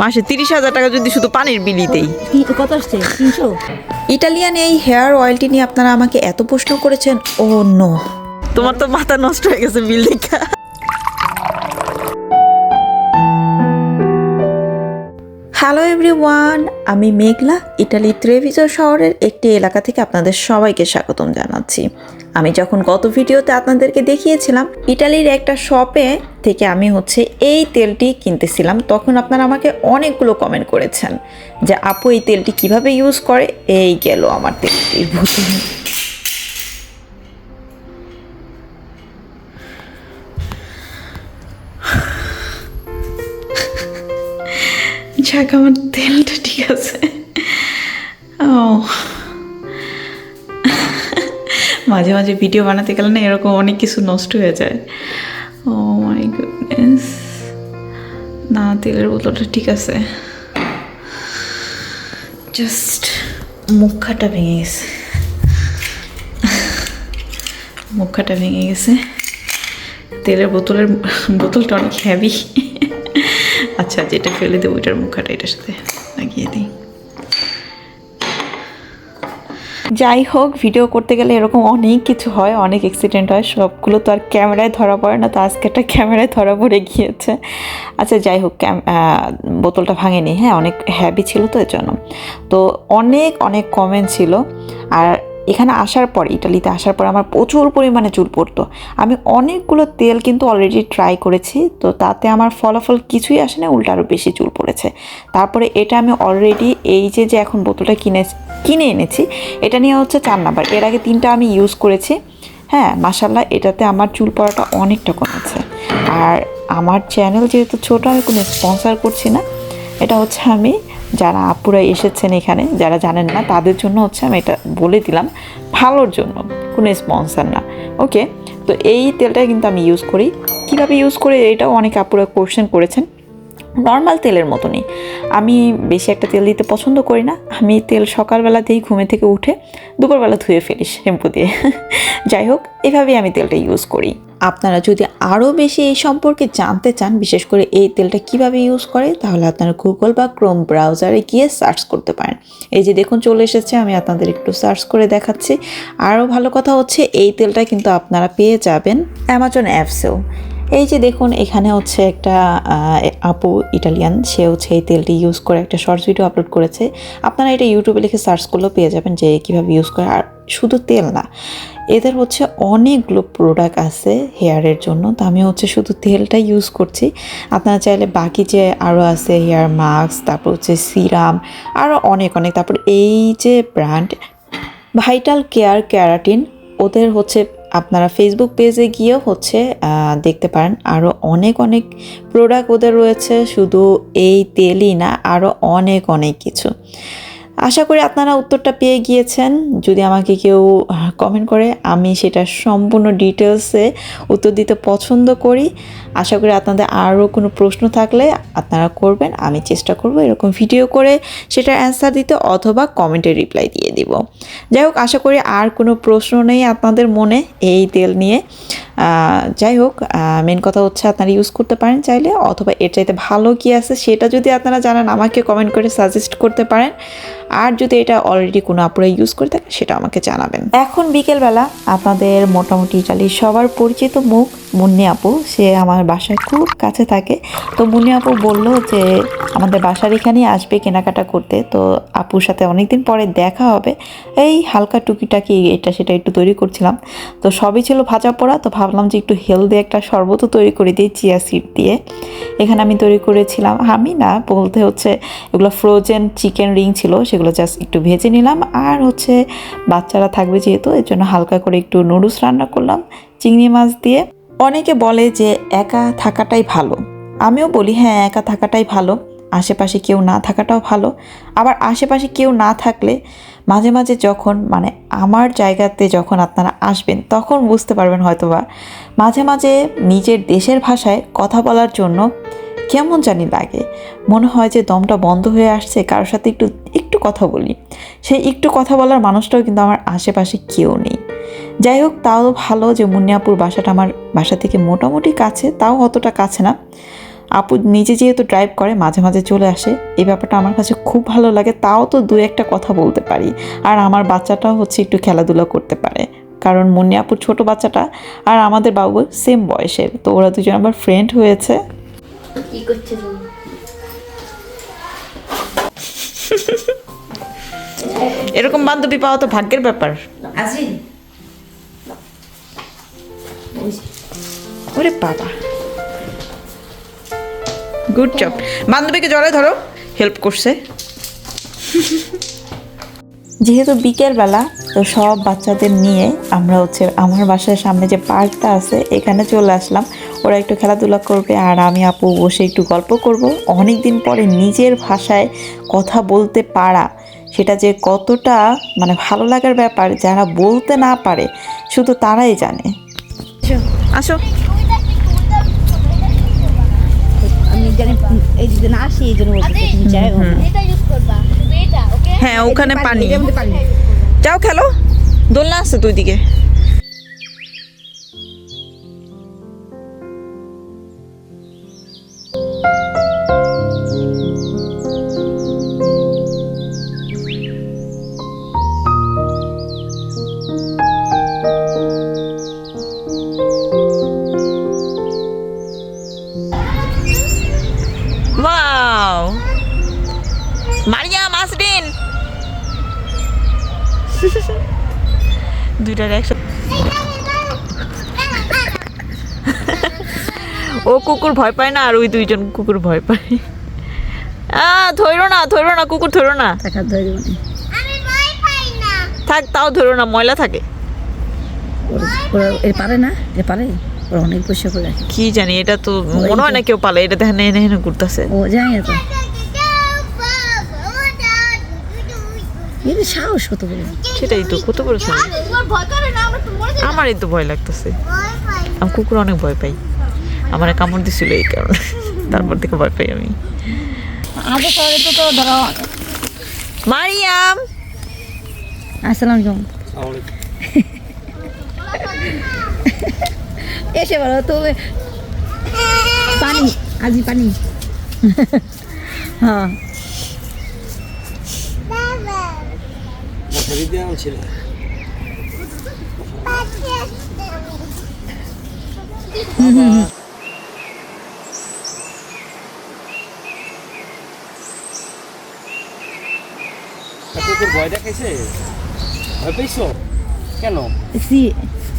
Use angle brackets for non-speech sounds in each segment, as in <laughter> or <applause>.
মাসে তিরিশ হাজার টাকা যদি শুধু পানির বিলি দেই। কত আসছে তিনশো? ইটালিয়ান এই হেয়ার অয়েলটি নিয়ে আপনারা আমাকে এত প্রশ্ন করেছেন ও নো। তোমার তো মাথা নষ্ট হয়ে গেছে বিল দেখা। হ্যালো এভরিওয়ান আমি মেঘলা ইটালির ত্রেভিজো শহরের একটি এলাকা থেকে আপনাদের সবাইকে স্বাগতম জানাচ্ছি। আমি যখন গত ভিডিওতে আপনাদেরকে দেখিয়েছিলাম, ইটালির একটা শপে থেকে আমি হচ্ছে এই তেলটি কিনতেছিলাম, তখন আপনারা আমাকে অনেকগুলো কমেন্ট করেছেন যে, আপু, এই তেলটি কীভাবে ইউজ করে? এই গেল আমার তেলটির বোতল যাক, আমার তেলটা ঠিক আছে। ও। মাঝে মাঝে ভিডিও বানাতে গেলে না এরকম অনেক কিছু নষ্ট হয়ে যায়। ও মাই গুডনেস না, তেলের বোতলটা ঠিক আছে। জাস্ট মুখাটা ভেঙে গেছে। মুখাটা ভেঙে গেছে। তেলের বোতলের বোতলটা অনেক হ্যাভি আচ্ছা যেটা ফেলে দেবো, ওইটার মুখাটা এটার সাথে লাগিয়ে দিই। যাই হোক ভিডিও করতে গেলে এরকম অনেক কিছু হয়, অনেক অ্যাক্সিডেন্ট হয়, সবগুলো তো আর ক্যামেরায় ধরা পড়ে না, তো আজকে একটা ক্যামেরায় ধরা পড়ে গিয়েছে। আচ্ছা যাই হোক বোতলটা ভাঙেনি হ্যাঁ অনেক হ্যাভি ছিল তো এর জন্য তো অনেক অনেক কমেন্ট ছিল, আর এখানে আসার পর, ইটালিতে আসার পর আমার প্রচুর পরিমাণে চুল পড়তো। আমি অনেকগুলো তেল কিন্তু অলরেডি ট্রাই করেছি, তো তাতে আমার ফলাফল কিছুই আসে না উল্টো আরও বেশি চুল পড়েছে। তারপরে এটা আমি অলরেডি এই যে যে এখন বোতলটা কিনে কিনে এনেছি, এটা নিয়ে হচ্ছে চার নাম্বার। এর আগে তিনটা আমি ইউজ করেছি। হ্যাঁ মাসাল্লাহ এটাতে আমার চুল পড়াটা অনেকটা কমেছে। আর আমার চ্যানেল যেহেতু ছোট, আমি কোনো স্পন্সার করছি না। এটা হচ্ছে আমি যারা আপুরা এসেছেন এখানে, যারা জানেন না, তাদের জন্য হচ্ছে আমি এটা বলে দিলাম, ভালোর জন্য, কোনো স্পন্সার না। ওকে তো এই তেলটা কিন্তু আমি ইউজ করি। কীভাবে ইউজ করি? এটাও অনেক আপুরা কোশ্চেন করেছেন। নর্মাল তেলের মতনই। আমি বেশি একটা তেল দিতে পছন্দ করি না। আমি তেল সকালবেলাতেই ঘুমে থেকে উঠে দুপুরবেলা ধুয়ে ফেলি শ্যাম্পু দিয়ে। <laughs> যাই হোক, এভাবেই আমি তেলটা ইউজ করি। আপনারা যদি আরও বেশি এই সম্পর্কে জানতে চান, বিশেষ করে এই তেলটা কীভাবে ইউজ করে, তাহলে আপনারা গুগল বা ক্রোম ব্রাউজারে গিয়ে সার্চ করতে পারেন। এই যে দেখুন, চলে এসেছে, আমি আপনাদের একটু সার্চ করে দেখাচ্ছি। আরও ভালো কথা হচ্ছে, এই তেলটা কিন্তু আপনারা পেয়ে যাবেন অ্যামাজন অ্যাপসেও এই যে দেখুন, এখানে হচ্ছে একটা আপু ইটালিয়ান, সে হচ্ছে এই তেলটি ইউজ করে একটা শর্টস ভিডিও আপলোড করেছে। আপনারা এটা ইউটিউবে লিখে সার্চ করলেও পেয়ে যাবেন যে কীভাবে ইউজ করে, আর শুধু তেল না, এদের হচ্ছে অনেকগুলো প্রোডাক্ট আছে হেয়ারের জন্য, তো আমি হচ্ছে শুধু তেলটা ইউজ করছি। আপনারা চাইলে বাকি যে আরও আছে হেয়ার মাস্ক তারপর হচ্ছে সিরাম আরও অনেক অনেক, তারপর এই যে ব্র্যান্ড ভাইটাল কেয়ার ক্যারাটিন ওদের হচ্ছে আপনারা ফেসবুক পেজে গিয়েও হচ্ছে দেখতে পারেন। আরও অনেক অনেক প্রোডাক্ট ওদের রয়েছে। শুধু এই তেলই না আরও অনেক অনেক কিছু। আশা করি আপনারা উত্তরটা পেয়ে গিয়েছেন। যদি আমাকে কেউ কমেন্ট করে, আমি সেটা সম্পূর্ণ ডিটেলসে উত্তর দিতে পছন্দ করি। আশা করি আপনাদের আরও কোনো প্রশ্ন থাকলে আপনারা করবেন। আমি চেষ্টা করব এরকম ভিডিও করে সেটার অ্যান্সার দিতে অথবা কমেন্টে রিপ্লাই দিয়ে দিব। যাই হোক, আশা করি আর কোনো প্রশ্ন নেই আপনাদের মনে এই তেল নিয়ে। যাই হোক মেন কথা হচ্ছে আপনারা ইউজ করতে পারেন চাইলে অথবা এর চাইতে ভালো কি আছে সেটা যদি আপনারা জানান, আমাকে কমেন্ট করে সাজেস্ট করতে পারেন। আর যদি এটা অলরেডি কোনো আপুরা ইউজ করে থাকে সেটা আমাকে জানাবেন। এখন বিকেলবেলা আপনাদের মোটামুটি ইটালির সবার পরিচিত মুখ মুন্নি আপু, সে আমার বাসায় খুব কাছে থাকে। তো মুন্নি আপু বলল যে, আমাদের বাসার এখানেই আসবে কেনাকাটা করতে। তো আপুর সাথে অনেকদিন পরে দেখা হবে। এই হালকা টুকিটাকি এটা সেটা একটু তৈরি করছিলাম। তো সবই ছিল ভাজা পোড়া। তো ভাবলাম যে একটু হেলদি একটা শরবতও তৈরি করে দিই চিয়া সিড দিয়ে। এখানে আমি তৈরি করেছিলাম, আমি না, বলতে হচ্ছে এগুলো ফ্রোজেন চিকেন রিং ছিল, সেগুলো জাস্ট একটু ভেজে নিলাম। আর হচ্ছে বাচ্চারা থাকবে যেহেতু, এর জন্য হালকা করে একটু নুডলস রান্না করলাম, চিংড়ি মাছ দিয়ে। অনেকে বলে যে একা থাকাটাই ভালো। আমিও বলি হ্যাঁ একা থাকাটাই ভালো। আশেপাশে কেউ না থাকাটাও ভালো। আবার আশেপাশে কেউ না থাকলে মাঝে মাঝে যখন মানে আমার জায়গাতে যখন আপনারা আসবেন, তখন বুঝতে পারবেন হয়তোবা মাঝে মাঝে নিজের দেশের ভাষায় কথা বলার জন্য কেমন জানি লাগে। মনে হয় যে দমটা বন্ধ হয়ে আসছে কারোর সাথে একটু একটু কথা বলি। সেই একটু কথা বলার মানুষটাও কিন্তু আমার আশেপাশে কেউ নেই। যাই হোক তাও ভালো যে মুন্নিয়াপুর বাসাটা আমার বাসা থেকে মোটামুটি কাছে তাও অতটা কাছে না। আপু নিজে যেহেতু ড্রাইভ করে মাঝে মাঝে চলে আসে। এই ব্যাপারটা আমার কাছে খুব ভালো লাগে তাও তো দু একটা কথা বলতে পারি। আর আমার বাচ্চাটাও হচ্ছে একটু খেলাধুলা করতে পারে। কারণ মুন্নি আপুর ছোট বাচ্চাটা আর আমাদের বাবু সেম বয়সের। তো ওরা দুজন আমার ফ্রেন্ড হয়েছে। কি করছে তুমি? এরকম বান্ধবী পাওয়া তো ভাগ্যের ব্যাপার। ওরে বাবা। গুড জব বান্ধবীকে জড়াই ধরো হেল্প করছে। যেহেতু বিকেলবেলা, তো সব বাচ্চাদের নিয়ে আমরা হচ্ছে আমার বাসার সামনে যে পার্কটা আছে, এখানে চলে আসলাম। ওরা একটু খেলাধুলা করবে আর আমি আপু বসে একটু গল্প করব। অনেক দিন পরে নিজের ভাষায় কথা বলতে পারা, সেটা যে কতটা মানে ভালো লাগার ব্যাপার যারা বলতে না পারে, শুধু তারাই জানে। আসো আমি জানি এই যে না আসি এই জন্য বলছি তুমি যাই এটা ইউজ করবা এটা ওকে হ্যাঁ ওখানে পানি। এটার মধ্যে পানি। যাও খেলো। দোলনা আছে দুই দিকে দুইটার একসাথে <laughs> ও কুকুর ভয় পায় না আর ওই দুইজন কুকুর ভয় পায়। আ ধরো না ধরো না কুকুর ধরো না। টাকা ধরে দেবো না। আমি ভয় পাই না। থাক তাও ধরো না ময়লা থাকে। এর পারে না? এ পারে? ওরা অনেক পয়সা করে কি জানি এটা তো মনে হয় না কেউ পালে এটা দেখেন এনে এনে ঘুরতেছে। ও জানি তো। যে সাহস কত বলে সেটাই তো কত বড় সাহস। আমারই তো ভয় লাগতেছে। আমি কুকুর অনেক ভয় পাই। আমার কামড় দিছিল এই কারণে। তারপর থেকে ভয় পাই আমি। আগে শহরে তো তো ধরো। মারিয়াম! আসসালাম আলাইকুম। এসে বলো তো পানি আজি পানি। হ্যাঁ। মশারি দিয়ে আনছিল পাশে কুকুর ভয় দেখাইছে? ভয় পেয়েছ? কেন?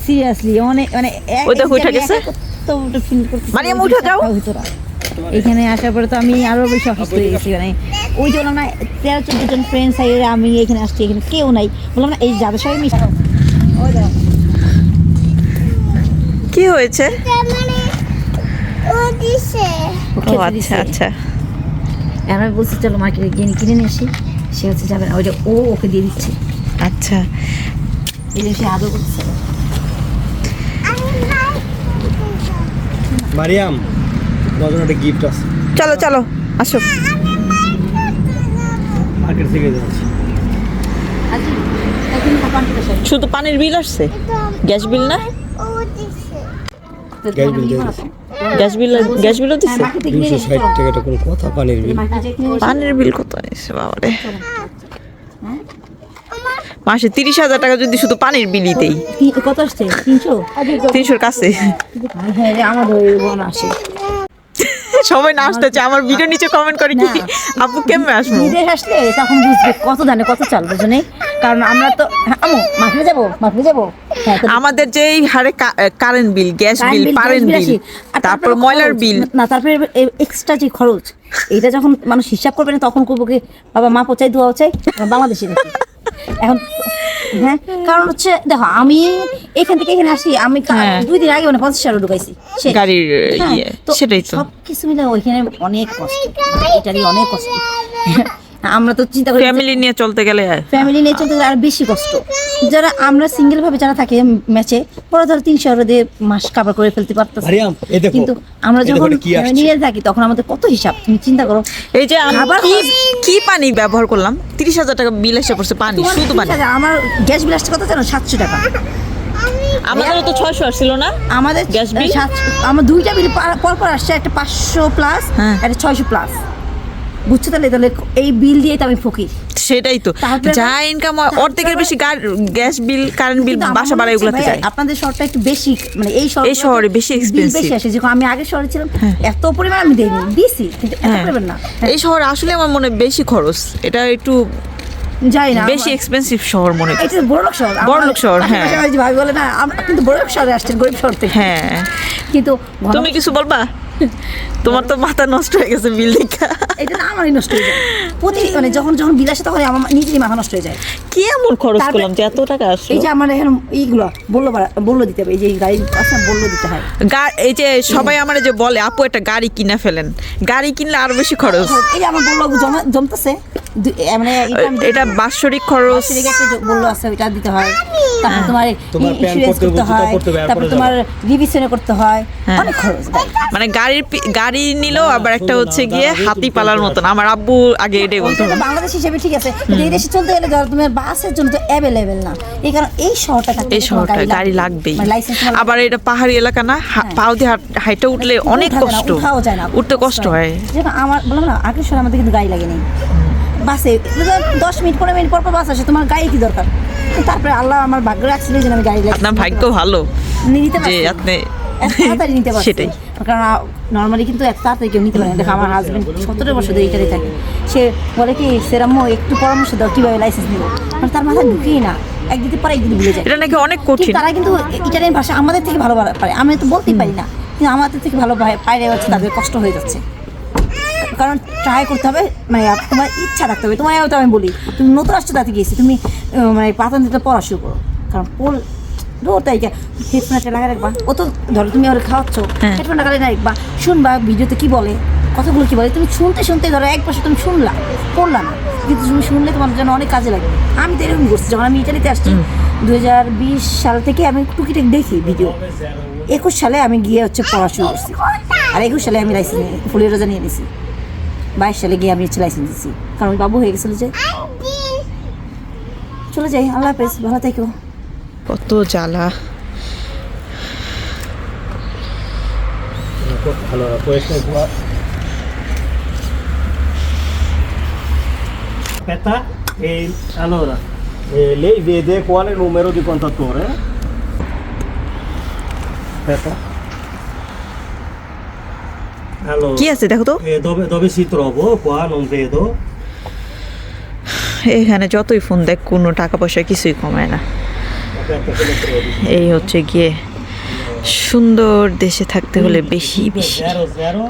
সিরিয়াসলি অনেক মানে ওই দেখো, উঠে গেছে। একা ফিল করতে মারিয়াম, উঠে যাও। এখানে আসার পরে তো আমি আরও বেশি অসুস্থ হয়ে গেছি মানে ওই যে বললাম না তেরো চোদ্দ জন ফ্রেন্ডস সাইডে আমি এখানে আসছি এখানে কেউ নাই। বললাম না এই যাদের সবাই মিশে কি হয়েছে? মানে ও আচ্ছা। আচ্ছা। আমি বলছি চলো মার্কেটে গিয়ে কিনে নিয়ে আসি। সে হচ্ছে যাবে না। ওই যে ও ওকে দিয়ে দিচ্ছে। আচ্ছা। এই যে সে আদর করছে। মারিয়াম তোমার গিফট আছে। চলো চলো আসো। মার্কেট থেকে যাচ্ছি। শুধু পানির বিল আসছে? গ্যাস বিল না? ও gas bill gas bill gas বিলও দিছে? মার্কেটে ষাট টাকাটা কোন কথা পানির বিল। মার্কেটে কিনে নিয়ে পানির বিল কত নিচ্ছে বাবারে? মাসে তিরিশ হাজার টাকা যদি শুধু পানির বিলই দেই। কত আসছে? তিনশো? তিনশোর কাছে। হ্যাঁ রে, আমার ওই বোন আসে। সবাই না আসতে চায় আমার ভিডিও নিচে কমেন্ট করে কি? আপু কেমনে আসব? বিদেশ আসলে তখন বুঝবে কত জানে কত চাল বুঝনে কারণ আমরা তো হ্যাঁ, আমু মাখলে যাব মাখলে যাব। হ্যাঁ আমাদের যে হারে current bill gas current bill gas bill. তারপর ময়লার বিল না তারপরে এক্সট্রা যে খরচ এটা যখন মানুষ হিসাব করবে না তখন করব কি? বাবা মা পচাই দোয়া চাই বাংলাদেশে এখন হ্যাঁ কারণ হচ্ছে দেখো আমি এখান থেকে এখানে আসি আমি হ্যাঁ। দুই দিন আগে মানে পঞ্চাশ হাজার ঢুকাইছি গাড়ির হ্যাঁ, ইয়ে সেটাই তো সব কিছু মিলে ওইখানে অনেক কষ্ট এটারই অনেক কষ্ট আমরা তো চিন্তা করি ফ্যামিলি নিয়ে চলতে গেলে ফ্যামিলি নিয়ে চলতে গেলে আর বেশি কষ্ট। যারা আমরা সিঙ্গেল ভাবে যারা থাকি ম্যাচে ওরা ধরো তিনশো এগারো দিয়ে মাস কাভার করে ফেলতে দেখো। কিন্তু আমরা যখন নিয়ে থাকি তখন আমাদের কত হিসাব? তুমি চিন্তা করো। এই যে আমি কি কি পানি ব্যবহার করলাম? তিরিশ হাজার টাকা বিল এসে পড়ছে পানি শুধু পানি। 30,000, আমার গ্যাস বিল আসছে কত জানো? সাতশো টাকা। আমাদেরও তো ছয়শো আসছিল না? আমাদের গ্যাস বিল? আমার দুইটা বিল পর পর আসছে একটা পাঁচশো প্লাস হ্যাঁ। একটা ছয়শো প্লাস বুঝছ তাহলে? তাহলে এই বিল দিয়ে তো আমি ফকির। সেটাই তো। যা ইনকাম হয় অর্ধেকের বেশি গ্যাস বিল কারেন্ট বিল বাসা ভাড়া এগুলোতে যায়। আপনাদের শহরটা একটু বেশি মানে এই শহর এই শহরে বেশি expensive। বেশি আসে। যখন আমি আগে শহরে ছিলাম এত পরিমাণ আমি দেইনি দিছি কিন্তু এত হ্যাঁ। পরিমাণ না। এই শহরে আসলে আমার মনে হয় বেশি খরচ। এটা একটু যাই না বেশি এক্সপেন্সিভ শহর মনে হয়। এটা বড়লোক শহর। বড়লোক শহর, হ্যাঁ। ভাই বলে না আমরা কিন্তু বড়লোক শহরে আসছেন গরিব শহর থেকে। হ্যাঁ। কিন্তু তুমি কিছু বলবা? <laughs> তোমার তো মাথা নষ্ট হয়ে গেছে বিল দেখা এটা না আমারই নষ্ট হয়ে যায়। প্রতি মানে যখন যখন বিল আসে তখন আমার নিজেরই মাথা নষ্ট হয়ে যায়। কি এমন খরচ করলাম যে এত টাকা আসলো? এই যে আমার এখন এইগুলো বলল বলল দিতে হবে এই যে গাড়ি না, বলল দিতে হয়। এই যে সবাই আমার যে বলে আপু একটা গাড়ি কিনা ফেলেন। গাড়ি কিনলে আরও বেশি খরচ। এই যে আমার বলল জমতেছে। মানে এটা বাৎসরিক খরচ। বলল আছে ওইটা দিতে হয়। তারপর তোমার তোমার ইন্স্যুরেন্স করতে হয়। এরপরে তারপর তোমার রিভিশনে করতে হয়। অনেক খরচ। মানে গাড়ির গাড়ি নিলেও আবার একটা হচ্ছে গিয়ে হাতি পালার মতন। আমার আব্বু আগে এটাই বলতো। বাংলাদেশ হিসেবে ঠিক আছে। এই দেশে চলতে গেলে ধরো তোমার বাসের জন্য তো অ্যাভেলেবেল না। এই কারণ এই শহরটা এই শহরটা গাড়ি লাগবেই। আবার এটা পাহাড়ি এলাকা না হা- পাও দিয়ে হাইটে উঠলে অনেক কষ্ট। উঠতে কষ্ট হয়। আমার বললাম না আগের শহরে আমাদের কিন্তু গাড়ি লাগে নেই বাসে দশ মিনিট পনেরো মিনিট পর পর বাস আসে তোমার গাড়ি কি দরকার? তারপরে আল্লাহ আমার ভাগ্য রাখছিল যে আমি গাড়ি লাগছে আপনার ভাগ্য ভালো। যে আপনি <laughs> তাড়াতাড়ি নিতে পারছি। সেটাই। কারণ নর্মালি কিন্তু এত তাড়াতাড়ি কেউ নিতে পারে না। দেখো আমার হাজবেন্ড সতেরো বছর ধরে এটারই থাকে। সে বলে কি সেরাম্মো একটু পরামর্শ দাও কীভাবে লাইসেন্স নেব? মানে তার মাথায় ঢুকেই না। একদিকে পরে একদিকে ভুলে যায়। এটা নাকি অনেক কঠিন। তারা কিন্তু ইটালিয়ান ভাষা আমাদের থেকে ভালো পারে। আমি তো বলতেই পারি না। কিন্তু আমাদের থেকে ভালো পারে হচ্ছে তাদের কষ্ট হয়ে যাচ্ছে। কারণ ট্রাই করতে হবে মানে তোমার ইচ্ছা থাকতে হবে। তোমায় তো আমি বলি তুমি নতুন আসছো তাতে গিয়েছি তুমি মানে পাতন দিতে পড়া শুরু করো। কারণ পোল ওটাই হেডফোন একটা লাগাই রাখবা। ও তো ধরো তুমি ওরা খাওয়াচ্ছ হ্যাঁ। হেডফোন লাগাই রাখবা। শুনবা ভিডিওতে কি বলে? কথাগুলো কি বলে? তুমি শুনতে শুনতে ধরো এক বছর তুমি শুনলা পড়লা না। কিন্তু তুমি শুনলে তোমার জন্য অনেক কাজে লাগবে আমি তো এরকম করছি যখন আমি ইটালিতে আসছি দু হাজার বিশ সাল থেকে আমি টুকিটাক দেখি ভিডিও। একুশ সালে আমি গিয়ে হচ্ছে পড়া শুরু করছি। আর একুশ সালে আমি লাইসেন্স ফুলের রোজা নিয়ে নিয়েছি বাইশ সালে গিয়ে আমি হচ্ছে লাইসেন্স দিচ্ছি কারণ বাবু হয়ে গেছিল যে। চলে যাই আল্লাহ হাফেজ ভালো থেকো। কত জ্বালা Allora, questo qua. Aspetta, e, allora, eh, lei vede quale numero di contatore? Aspetta. Allora, কি আছে দেখো তো eh, dove, dove si trovo? Qua non vedo. এখানে যতই ফোন দেখ কোনো টাকা পয়সা কিছুই কমায় না এই হচ্ছে গিয়ে সুন্দর দেশে থাকতে হলে বেশি বেশি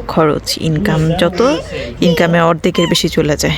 খরচ ইনকাম যত ইনকামে অর্ধেকের বেশি চলে যায়।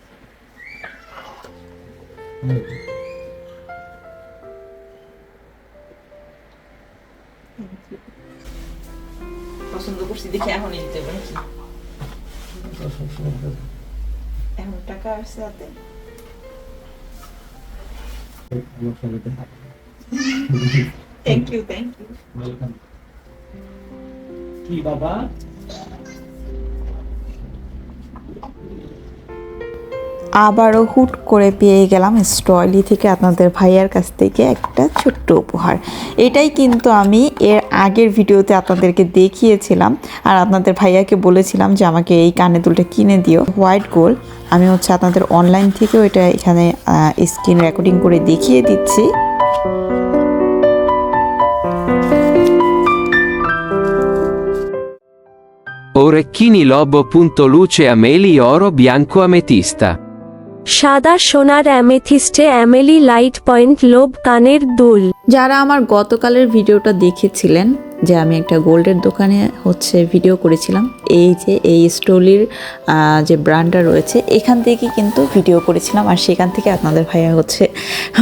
পছন্দ টাকা আছে হাতে। থ্যাংক ইউ থ্যাংক ইউ কি বাবা? আবারও হুট করে পেয়ে গেলাম স্টলি থেকে আপনাদের ভাইয়ার কাছ থেকে একটা ছোট্ট উপহার এটাই কিন্তু আমি এর আগের ভিডিওতে আপনাদেরকে দেখিয়েছিলাম আর আপনাদের ভাইয়াকে বলেছিলাম যে আমাকে এই কানে দুলটা কিনে দিও হোয়াইট গোল্ড, আমি হচ্ছে আপনাদের অনলাইন থেকেও এটা এখানে স্ক্রিন রেকর্ডিং করে দেখিয়ে দিচ্ছি orecchini, lobo. Luce, ameli, oro, bianco, ametista. সাদা সোনার অ্যামেথিস্টে অ্যামেলি লাইট পয়েন্ট লোভ কানের দুল। যারা আমার গতকালের ভিডিওটা দেখেছিলেন, যে আমি একটা গোল্ডের দোকানে হচ্ছে ভিডিও করেছিলাম, এই যে এই স্টোলির যে ব্র্যান্ডটা রয়েছে, এখান থেকে কিন্তু ভিডিও করেছিলাম, আর সেখান থেকে আপনাদের ভাইয়া হচ্ছে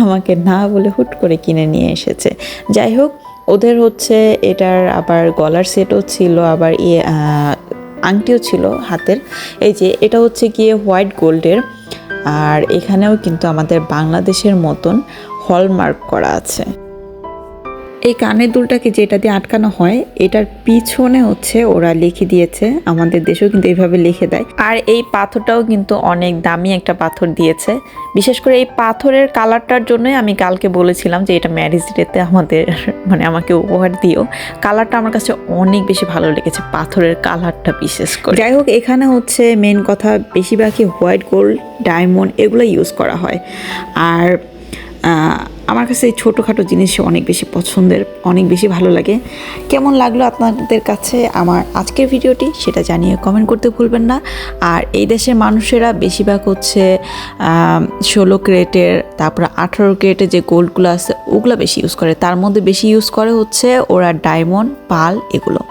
আমাকে না বলে হুট করে কিনে নিয়ে এসেছে। যাই হোক, ওদের হচ্ছে এটার আবার গলার সেটও ছিল, আবার ইয়ে আংটিও ছিল হাতের। এই যে, এটা হচ্ছে গিয়ে হোয়াইট গোল্ডের। আর এখানেও কিন্তু আমাদের বাংলাদেশের মতন হলমার্ক করা আছে। এই কানের দুলটাকে যেটা দিয়ে আটকানো হয়, এটার পিছনে হচ্ছে ওরা লিখে দিয়েছে, আমাদের দেশেও কিন্তু এইভাবে লিখে দেয়। আর এই পাথরটাও কিন্তু অনেক দামি একটা পাথর দিয়েছে। বিশেষ করে এই পাথরের কালারটার জন্যই আমি কালকে বলেছিলাম যে এটা ম্যারেজ ডেতে আমাদের মানে আমাকে উপহার দিও। কালারটা আমার কাছে অনেক বেশি ভালো লেগেছে, পাথরের কালারটা বিশেষ করে। যাই হোক, এখানে হচ্ছে মেন কথা, বেশিরভাগই হোয়াইট গোল্ড ডায়মন্ড এগুলো ইউজ করা হয়। আর আমার কাছে এই ছোটোখাটো জিনিস অনেক বেশি পছন্দের, অনেক বেশি ভালো লাগে। কেমন লাগল আপনাদের কাছে আমার আজকের ভিডিওটি সেটা জানিয়ে কমেন্ট করতে ভুলবেন না। আর এই দেশের মানুষেরা বেশিরভাগ হচ্ছে ষোলো ক্রেটের তারপর আঠারো ক্রেটের যে গোল্ডগুলো আছে, ওগুলো বেশি ইউজ করে। তার মধ্যে বেশি ইউজ করে হচ্ছে ওরা ডায়মন্ড পাল এগুলো।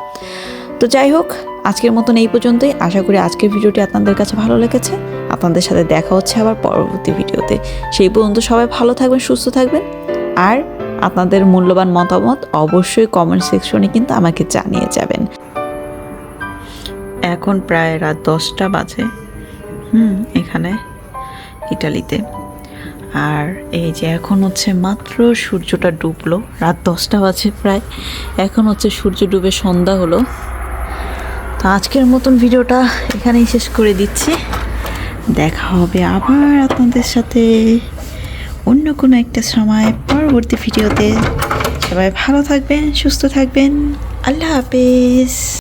তো যাই হোক, আজকের মতন এই পর্যন্তই। আশা করি আজকের ভিডিওটি আপনাদের কাছে ভালো লেগেছে। আপনাদের সাথে দেখা হচ্ছে আবার পরবর্তী ভিডিওতে। সেই পর্যন্ত সবাই ভালো থাকবেন, সুস্থ থাকবেন। আর আপনাদের মূল্যবান মতামত অবশ্যই কমেন্ট সেকশনে কিন্তু আমাকে জানিয়ে যাবেন। এখন প্রায় রাত দশটা বাজে, হুম, এখানে, ইটালিতে। আর এই যে এখন হচ্ছে মাত্র সূর্যটা ডুবলো, রাত দশটা বাজে প্রায়। এখন হচ্ছে সূর্য ডুবে সন্ধ্যা হলো। তো আজকের মতন ভিডিওটা এখানেই শেষ করে দিচ্ছি। দেখা হবে আবার আপনাদের সাথে অন্য কোনো একটা সময় পরবর্তী ভিডিওতে। সবাই ভালো থাকবেন, সুস্থ থাকবেন। আল্লাহ হাফেজ।